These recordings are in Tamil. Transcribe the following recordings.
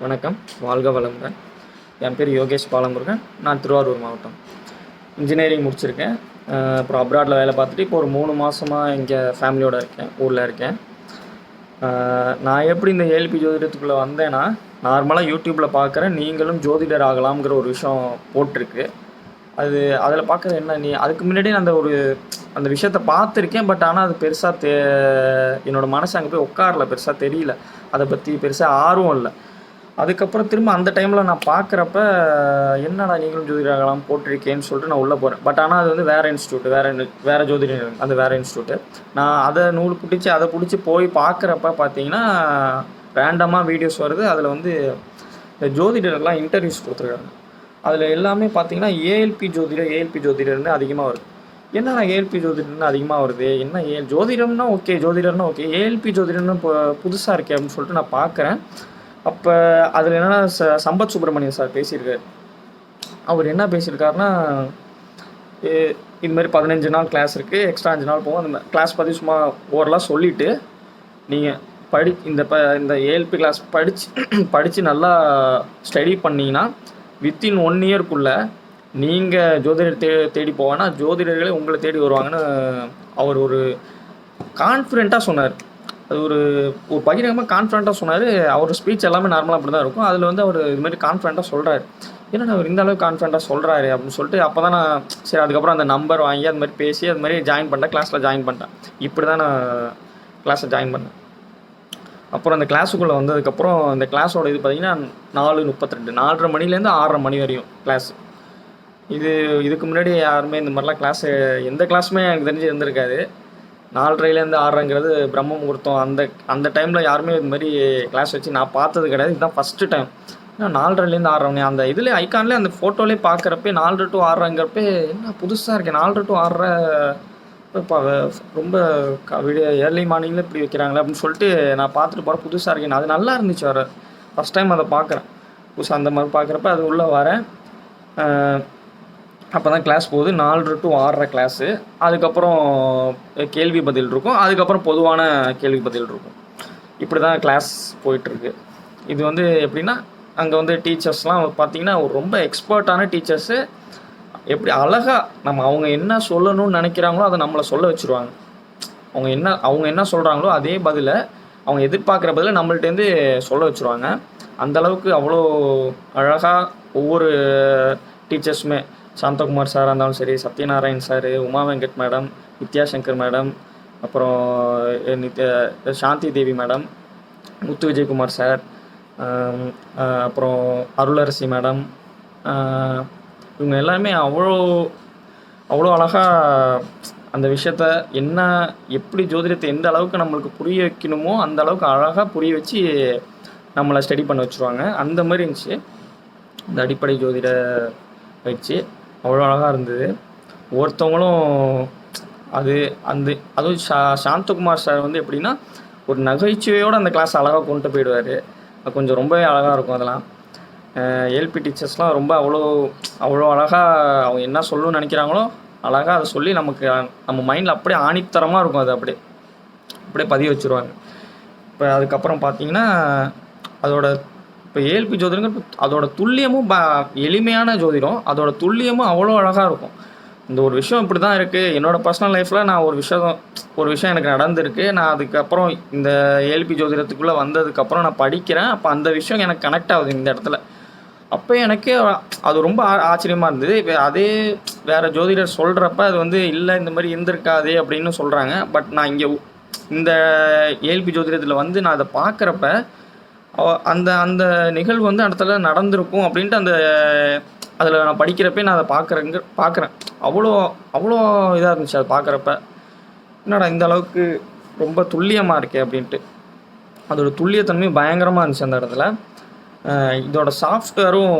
வணக்கம். வாழ்க வளமுடன். என் பேர் யோகேஷ் பாலமுருகன். நான் திருவாரூர் மாவட்டம். இன்ஜினியரிங் முடிச்சிருக்கேன். அப்புறம் அப்ராடில் வேலை பார்த்துட்டு இப்போ ஒரு மூணு மாதமாக இங்கே ஃபேமிலியோடு இருக்கேன். ஊரில் இருக்கேன். நான் எப்படி இந்த ஏல்பி ஜோதிடத்துக்குள்ளே வந்தேன்னா நார்மலாக யூடியூப்பில் பார்க்குறேன் நீங்களும் ஜோதிடர் ஆகலாம்ங்கிற ஒரு விஷயம் போட்டிருக்கு. அது அதில் பார்க்குறது என்ன நீ அதுக்கு முன்னாடி நான் அந்த ஒரு அந்த விஷயத்த பார்த்துருக்கேன் பட் ஆனால் அது பெருசாக தே என்னோடய மனசு அங்கே போய் உட்காரல பெருசாக தெரியல. அதை பற்றி பெருசாக ஆர்வம் இல்லை. அதுக்கப்புறம் திரும்ப அந்த டைமில் நான் பார்க்குறப்ப என்னடா நீங்களும் ஜோதிடராகலாம் போட்டிருக்கேன்னு சொல்லிட்டு நான் உள்ளே போகிறேன் பட் ஆனால் அது வந்து வேறு இன்ஸ்டியூட் வேறு வேறு ஜோதிடர் அந்த வேறு இன்ஸ்டியூட்டு நான் அதை நூல் பிடிச்சி அதை பிடிச்சி போய் பார்க்குறப்ப பார்த்தீங்கன்னா ரேண்டமாக வீடியோஸ் வருது. அதில் வந்து இந்த ஜோதிடர்கள்லாம் இன்டர்வியூஸ் கொடுத்துருக்காங்க. அதில் எல்லாமே பார்த்தீங்கன்னா ஏஎல்பி ஜோதிடர் ஏஎல்பி ஜோதிடர்னு அதிகமாக வருது. என்னடா ஏஎல்பி ஜோதிடர்னு அதிகமாக வருது? என்ன ஏ ஜோதிடம்னா ஓகே ஜோதிடர்னா ஓகே ஏஎல்பி ஜோதிடர்னு இப்போ புதுசாக இருக்கே அப்படின்னு சொல்லிட்டு நான் பார்க்குறேன் அப்போ அதில் என்னென்னா ச சம்பத் சுப்பிரமணியம் சார் பேசியிருக்காரு. அவர் என்ன பேசியிருக்காருன்னா எ- இது மாதிரி பதினஞ்சு நாள் கிளாஸ் இருக்குது எக்ஸ்ட்ரா அஞ்சு நாள் போகும். அந்த கிளாஸ் பற்றி சும்மா ஓரலாக சொல்லிவிட்டு நீங்கள் படி இந்த ப இந்த ஏஎல்பி கிளாஸ் படித்து படித்து நல்லா ஸ்டடி பண்ணிங்கன்னா வித்தின் ஒன் இயர்க்குள்ளே நீங்கள் ஜோதிடர் தே தேடி போவேன்னா ஜோதிடர்களே உங்களை தேடி வருவாங்கன்னு அவர் ஒரு கான்ஃபிடெண்ட்டாக சொன்னார். அது ஒரு ஒரு பகிரங்கமாக கான்ஃபிடண்ட்டாக சொன்னார். அவர் ஸ்பீச் எல்லாமே நார்மலாக அப்படி தான் இருக்கும். அதில் வந்து அவர் இது மாதிரி கான்ஃபிடண்ட்டாக சொல்கிறாரு ஏன்னா அவர் இந்த அளவுக்கு கான்ஃபிடண்ட்டாக சொல்கிறாரு அப்படின்னு சொல்லிட்டு அப்போ தான் நான் சரி அதுக்கப்புறம் அந்த நம்பர் வாங்கி அது மாதிரி பேசி அது மாதிரி ஜாயின் பண்ணிட்டேன். கிளாஸில் ஜாயின் பண்ணிட்டேன். இப்படி தான் நான் கிளாஸை ஜாயின் பண்ணேன். அப்புறம் அந்த கிளாஸுக்குள்ளே வந்ததுக்கப்புறம் அந்த கிளாஸோட இது பார்த்தீங்கன்னா நாலு முப்பத்திரெண்டு நாலரை மணிலேருந்து ஆறரை மணி வரையும் கிளாஸ் இது இதுக்கு முன்னாடி யாருமே இந்த மாதிரிலாம் கிளாஸு எந்த கிளாஸுமே எனக்கு தெரிஞ்சு இருந்திருக்காது. நாலரைலேருந்து ஆடுறேங்கிறது பிரம்ம முகூர்த்தம். அந்த அந்த டைமில் யாருமே இது மாதிரி கிளாஸ் வச்சு நான் பார்த்தது கிடையாது. இதுதான் ஃபஸ்ட்டு டைம் ஏன்னா நாலரைலேருந்து ஆடுறவனே மணி அந்த இதில் ஐக்கான்லேயே அந்த ஃபோட்டோலேயே பார்க்குறப்ப நாலரை டு ஆறரைங்கிறப்ப என்ன புதுசாக இருக்கேன் நாலரை டு ஆறரை. ரொம்ப க- விடிய ஏர்லி மார்னிங்கில் இப்படி வைக்கிறாங்களே அப்படின்னு சொல்லிட்டு நான் பார்த்துட்டு போகிறேன் புதுசாக இருக்கேன் அது நல்லா இருந்துச்சு வர ஃபஸ்ட் டைம் அதை பார்க்குறேன். புதுசாக அந்த மாதிரி பார்க்குறப்ப அது உள்ளே வரேன். அப்போ தான் கிளாஸ் போகுது. நாலு டு ஆறரை கிளாஸு அதுக்கப்புறம் கேள்வி பதில் இருக்கும். அதுக்கப்புறம் பொதுவான கேள்வி பதில் இருக்கும். இப்படி தான் கிளாஸ் போயிட்டுருக்கு. இது வந்து எப்படின்னா அங்கே வந்து டீச்சர்ஸ்லாம் பார்த்தீங்கன்னா ரொம்ப எக்ஸ்பர்ட்டான டீச்சர்ஸு எப்படி அழகாக நம்ம அவங்க என்ன சொல்லணும்னு நினைக்கிறாங்களோ அதை நம்மளை சொல்ல வச்சுருவாங்க. அவங்க என்ன அவங்க என்ன சொல்கிறாங்களோ அதே பதிலை அவங்க எதிர்பார்க்குற பதிலை நம்மள்ட்டேருந்து சொல்ல வச்சுருவாங்க. அந்த அளவுக்கு அவ்வளோ அழகாக ஒவ்வொரு டீச்சர்ஸுமே சாந்தகுமார் சாராக இருந்தாலும் சரி Satyanarayan sir Uma Venkat madam Vidyasankar madam அப்புறம் சாந்தி தேவி மேடம் முத்து விஜயகுமார் சார் அப்புறம் அருளரசி மேடம் இவங்க எல்லாருமே அவ்வளோ அவ்வளோ அழகாக அந்த விஷயத்த என்ன எப்படி ஜோதிடத்தை எந்த அளவுக்கு நம்மளுக்கு புரிய வைக்கணுமோ அந்த அளவுக்கு அழகாக புரிய வச்சு நம்மளை ஸ்டடி பண்ண வச்சுருவாங்க. அந்த மாதிரி இருந்துச்சு. இந்த அடிப்படை ஜோதிட பயிற்சி. அவ்வளோ அழகாக இருந்தது. ஒருத்தவங்களும் அது அந்த அதுவும் சா சாந்தகுமார் சார் வந்து எப்படின்னா ஒரு நகைச்சுவையோடு அந்த கிளாஸ் அழகாக கொண்டு போயிடுவார். கொஞ்சம் ரொம்பவே அழகாக இருக்கும் அதெல்லாம். எல்பி டீச்சர்ஸ்லாம் ரொம்ப அவ்வளோ அவ்வளோ அழகாக அவங்க என்ன சொல்லணும்னு நினைக்கிறாங்களோ அழகாக அதை சொல்லி நமக்கு நம்ம மைண்டில் அப்படியே ஆணித்தரமாக இருக்கும் அது அப்படியே. அப்படியே பதிய வச்சுருவாங்க. இப்போ அதுக்கப்புறம் பார்த்தீங்கன்னா அதோட இப்போ ஏல்பி ஜோதிடங்க அதோட துல்லியமும் ப எளிமையான ஜோதிடம். அதோட துல்லியமும் அவ்வளோ அழகாக இருக்கும். இந்த ஒரு விஷயம் இப்படி தான் இருக்குது என்னோட பர்சனல் லைஃப்பில் நான் ஒரு விஷயம் ஒரு விஷயம் எனக்கு நடந்திருக்கு. நான் அதுக்கப்புறம் இந்த ஏல்பி ஜோதிடத்துக்குள்ளே வந்ததுக்கப்புறம் நான் படிக்கிறேன். அப்போ அந்த விஷயம் எனக்கு கனெக்ட் ஆகுது இந்த இடத்துல. அப்போ எனக்கு அது ரொம்ப ஆ- இருந்தது. இப்போ அதே வேறு ஜோதிடர் சொல்கிறப்ப அது வந்து இல்லை இந்த மாதிரி இருந்திருக்காதே அப்படின்னு சொல்கிறாங்க பட் நான் இங்கே இந்த ஏல்பி ஜோதிடத்தில் வந்து நான் அதை பார்க்குறப்ப அந்த அந்த நிகழ்வு வந்து அடுத்தல இடத்துல நடந்திருக்கும் அப்படின்ட்டு அந்த அதில் நான் படிக்கிறப்பே நான் அதை பார்க்குறேங்க பார்க்குறேன். அவ்வளோ அவ்வளோ இதாக இருந்துச்சு அதை பார்க்குறப்ப. என்னடா இந்த அளவுக்கு ரொம்ப துல்லியமாக இருக்கே அப்படின்ட்டு. அதோட துல்லியத்தன்மை பயங்கரமாக இருந்துச்சு அந்த இடத்துல. இதோட சாஃப்ட்வேரும்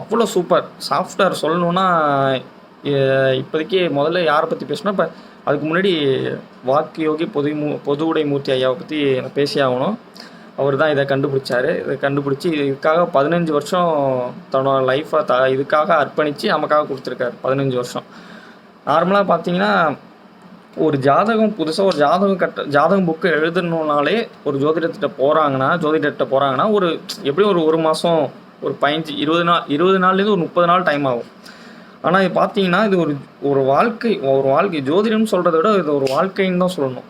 அவ்வளோ சூப்பர் சாஃப்ட்வேர் சொல்லணுன்னா இப்போதைக்கு முதல்ல யாரை பற்றி பேசணும்? இப்போ அதுக்கு முன்னாடி வாக்கு யோகி பொது மூ பொது உடை மூர்த்தி ஐயாவை பற்றி நான் பேசி ஆகணும். அவர் தான் இதை கண்டுபிடிச்சாரு. இதை கண்டுபிடிச்சி இதுக்காக பதினஞ்சு வருஷம் தன்னோட லைஃப்பை த இதுக்காக அர்ப்பணித்து நமக்காக கொடுத்துருக்காரு பதினஞ்சு வருஷம். நார்மலாக பார்த்தீங்கன்னா ஒரு ஜாதகம் புதுசாக ஒரு ஜாதகம் கட்ட ஜாதகம் புக்கு எழுதணுன்னாலே ஒரு ஜோதிடத்திட்ட போகிறாங்கன்னா ஜோதிடர்கிட்ட போகிறாங்கன்னா ஒரு எப்படியும் ஒரு ஒரு மாதம் ஒரு பதினஞ்சு இருபது நாள் இருபது நாள்லேருந்து ஒரு முப்பது நாள் டைம் ஆகும். ஆனால் இது பார்த்தீங்கன்னா இது ஒரு ஒரு வாழ்க்கை ஒரு வாழ்க்கை ஜோதிடம்னு சொல்கிறத விட இது ஒரு வாழ்க்கைன்னு தான் சொல்லணும்.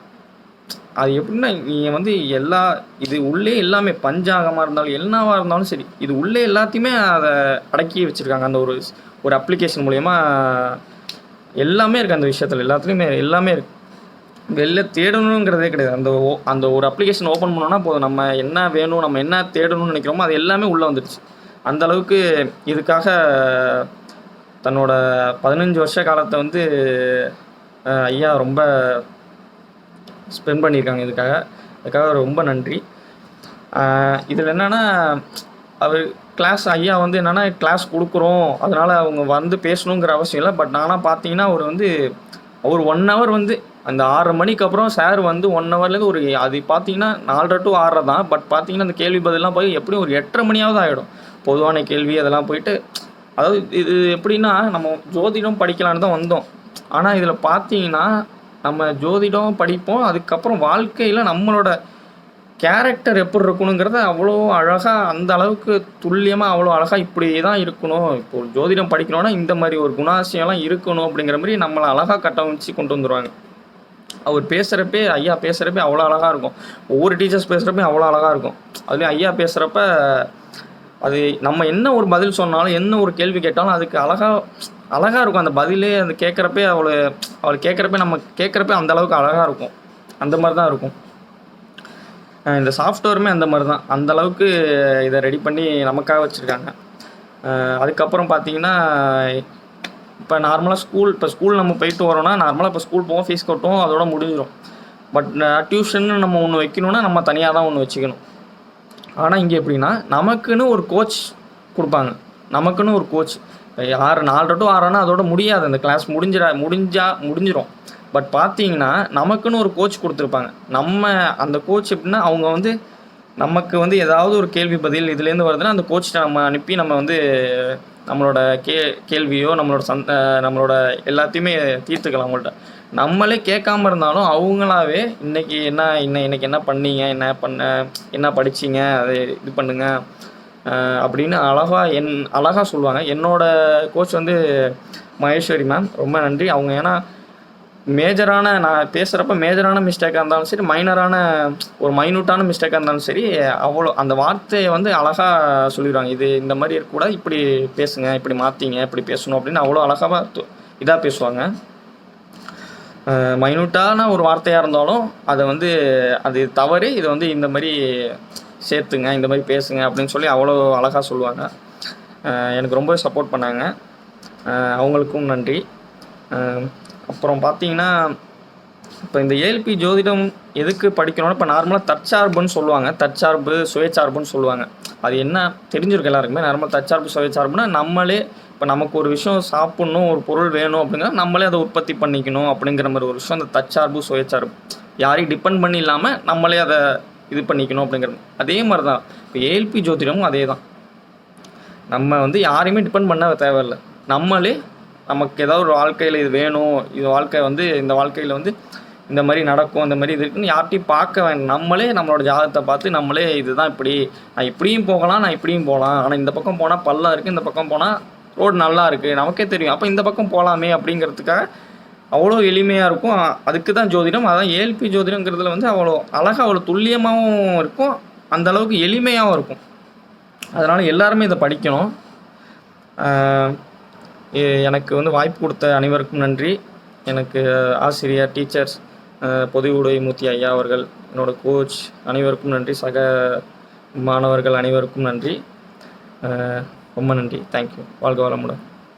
அது எப்படின்னா நீங்கள் வந்து எல்லா இது உள்ளே எல்லாமே பஞ்சாகமாக இருந்தாலும் என்னவாக இருந்தாலும் சரி இது உள்ளே எல்லாத்தையுமே அதை அடக்கி வச்சுருக்காங்க. அந்த ஒரு ஒரு அப்ளிகேஷன் மூலயமா எல்லாமே இருக்குது அந்த விஷயத்தில். எல்லாத்துலேயுமே எல்லாமே இருக்குது வெளில தேடணுங்கிறதே கிடையாது. அந்த ஓ- அந்த ஒரு அப்ளிகேஷன் ஓப்பன் பண்ணோன்னா போதும். நம்ம என்ன வேணும் நம்ம என்ன தேடணும்னு நினைக்கிறோமோ அது எல்லாமே உள்ளே வந்துடுச்சு அந்த அளவுக்கு இதுக்காக தன்னோட பதினஞ்சு வருஷ காலத்தை வந்து ஐயா ரொம்ப ஸ்பெண்ட் பண்ணியிருக்காங்க. இதுக்காக அதுக்காக ரொம்ப நன்றி. இதில் என்னென்னா அவர் கிளாஸ் ஐயா வந்து என்னென்னா கிளாஸ் கொடுக்குறோம். அதனால் அவங்க வந்து பேசணுங்கிற அவசியம் இல்லை. பட் ஆனால் பார்த்தீங்கன்னா அவர் வந்து அவர் ஒன் ஹவர் வந்து அந்த ஆறரை மணிக்கு அப்புறம் சார் வந்து ஒன் ஹவர்லேருந்து ஒரு அது பார்த்தீங்கன்னா நாலரை டு ஆறரை தான். பட் பார்த்தீங்கன்னா அந்த கேள்வி பதிலாம் போய் எப்படியும் ஒரு எட்டரை மணியாவது ஆகிடும் பொதுவான கேள்வி அதெல்லாம் போயிட்டு அதாவது இது எப்படின்னா நம்ம ஜோதிடம் படிக்கலான்னு தான் வந்தோம். ஆனால் இதில் பார்த்தீங்கன்னா நம்ம ஜோதிடம் படிப்போம் அதுக்கப்புறம் வாழ்க்கையில் நம்மளோட கேரக்டர் எப்படி இருக்கணுங்கிறத அவ்வளோ அழகாக அந்த அளவுக்கு துல்லியமாக அவ்வளோ அழகாக இப்படி தான் இருக்கணும். இப்போ ஜோதிடம் படிக்கணும்னா இந்த மாதிரி ஒரு குணாசியம்லாம் இருக்கணும் அப்படிங்கிற மாதிரி நம்மளை அழகாக கட்டமைச்சு கொண்டு வந்துருவாங்க. அவர் பேசுகிறப்பே ஐயா பேசுகிறப்பே அவ்வளோ அழகாக இருக்கும். ஒவ்வொரு டீச்சர்ஸ் பேசுகிறப்பே அவ்வளோ அழகாக இருக்கும். அதுலேயும் ஐயா பேசுகிறப்ப அது நம்ம என்ன ஒரு பதில் சொன்னாலும் என்ன ஒரு கேள்வி கேட்டாலும் அதுக்கு அழகாக அழகாக இருக்கும். அந்த பதிலே அந்த கேட்குறப்பே அவளை அவள் கேட்குறப்ப நம்ம கேட்குறப்ப அந்த அளவுக்கு அழகாக இருக்கும். அந்த மாதிரி தான் இருக்கும் இந்த சாஃப்ட்வேருமே அந்த மாதிரி தான் அந்த அளவுக்கு இதை ரெடி பண்ணி நமக்காக வச்சுருக்காங்க. அதுக்கப்புறம் பார்த்தீங்கன்னா இப்போ நார்மலாக ஸ்கூல் இப்போ ஸ்கூல் நம்ம போயிட்டு வரோம்னா நார்மலாக இப்போ ஸ்கூல் போவோம் ஃபீஸ் கட்டுவோம் அதோட முடிஞ்சிடும் பட் டியூஷன் நம்ம ஒன்று வைக்கணும்னா நம்ம தனியாக தான் ஒன்று வச்சுக்கணும். ஆனால் இங்கே எப்படின்னா நமக்குன்னு ஒரு கோச் கொடுப்பாங்க. நமக்குன்னு ஒரு கோச் ஆறு நாலு டு ஆறுனா அதோட முடியாது. அந்த கிளாஸ் முடிஞ்சிட முடிஞ்சா முடிஞ்சிடும் பட் பார்த்தீங்கன்னா நமக்குன்னு ஒரு கோச் கொடுத்துருப்பாங்க. நம்ம அந்த கோச் எப்படின்னா அவங்க வந்து நமக்கு வந்து ஏதாவது ஒரு கேள்வி பதில் இதுலேருந்து வருதுன்னா அந்த கோச்சை நம்ம அனுப்பி நம்ம வந்து நம்மளோட கே கேள்வியோ நம்மளோட சந்த நம்மளோட எல்லாத்தையுமே தீர்த்துக்கலாம் அவங்கள்ட்ட. நம்மளே கேட்காம இருந்தாலும் அவங்களாவே இன்னைக்கு என்ன இன்ன இன்னைக்கு என்ன பண்ணீங்க என்ன பண்ண என்ன படிச்சீங்க அதை இது பண்ணுங்கள் அப்படின்னு அழகாக என் அழகாக சொல்லுவாங்க. என்னோட கோச் வந்து மகேஸ்வரி மேம் ரொம்ப நன்றி. அவங்க ஏன்னா மேஜரான நான் பேசுகிறப்ப மேஜரான மிஸ்டேக்காக இருந்தாலும் சரி மைனரான ஒரு மைனூட்டான மிஸ்டேக்காக இருந்தாலும் சரி அவ்வளோ அந்த வார்த்தையை வந்து அழகாக சொல்லிடுவாங்க. இது இந்த மாதிரி இருக்கக்கூடாது இப்படி பேசுங்க இப்படி மாற்றிங்க இப்படி பேசணும் அப்படின்னு அவ்வளோ அழகாக இதாக பேசுவாங்க. மைனூட்டான ஒரு வார்த்தையாக இருந்தாலும் அதை வந்து அது தவறு இது வந்து இந்த மாதிரி சேர்த்துங்க இந்த மாதிரி பேசுங்க அப்படின்னு சொல்லி அவ்வளோ அழகாக சொல்லுவாங்க. எனக்கு ரொம்ப சப்போர்ட் பண்ணாங்க. அவங்களுக்கும் நன்றி. அப்புறம் பார்த்தீங்கன்னா இப்போ இந்த ஏஎல்பி ஜோதிடம் எதுக்கு படிக்கணும்னா இப்போ நார்மலாக தற்சார்புன்னு சொல்லுவாங்க. தற்சார்பு சுயச்சார்புன்னு சொல்லுவாங்க. அது என்ன தெரிஞ்சிருக்கு எல்லாருக்குமே. நார்மலாக தற்சார்பு சுயச்சார்புனா நம்மளே இப்போ நமக்கு ஒரு விஷயம் சாப்பிட்ணும் ஒரு பொருள் வேணும் அப்படிங்கிற நம்மளே அதை உற்பத்தி பண்ணிக்கணும் அப்படிங்கிற மாதிரி ஒரு விஷயம். அந்த தற்சார்பு சுயச்சார்பு யாரையும் டிபெண்ட் பண்ணி இல்லாமல் நம்மளே அதை இது பண்ணிக்கணும் அப்படிங்கிற அதே மாதிரி தான் இப்போ ஏஎல்பி ஜோதிடமும் அதே தான் நம்ம வந்து யாரையுமே டிபெண்ட் பண்ண தேவையில்லை. நம்மளே நமக்கு ஏதாவது ஒரு வாழ்க்கையில் இது வேணும். இது வாழ்க்கை வந்து இந்த வாழ்க்கையில் வந்து இந்த மாதிரி நடக்கும் இந்த மாதிரி இது இருக்குன்னு யார்ட்டையும் பார்க்க வேண்டாம் நம்மளே நம்மளோட ஜாதகத்தை பார்த்து நம்மளே இதுதான் இப்படி நான் இப்படியும் போகலாம் நான் இப்படியும் போகலாம். ஆனால் இந்த பக்கம் போனால் பள்ளம் இருக்குது இந்த பக்கம் போனால் ரோடு நல்லா இருக்குது நமக்கே தெரியும். அப்போ இந்த பக்கம் போகலாமே அப்படிங்கிறதுக்காக அவ்வளோ எளிமையாக இருக்கும். அதுக்கு தான் ஜோதிடம். அதான் ஏஎல்பி ஜோதிடங்கிறதுல வந்து அவ்வளோ அழகாக அவ்வளோ துல்லியமாகவும் இருக்கும். அந்த அளவுக்கு எளிமையாகவும் இருக்கும். அதனால் எல்லாருமே இதை படிக்கணும். எனக்கு வந்து வாய்ப்பு கொடுத்த அனைவருக்கும் நன்றி. எனக்கு ஆசிரியர் டீச்சர்ஸ் பொது மூர்த்தி ஐயா அவர்கள் என்னோடய கோச் அனைவருக்கும் நன்றி. சக மாணவர்கள் அனைவருக்கும் நன்றி. ரொம்ப நன்றி. தேங்க்யூ வாழ்க வளமுடன்.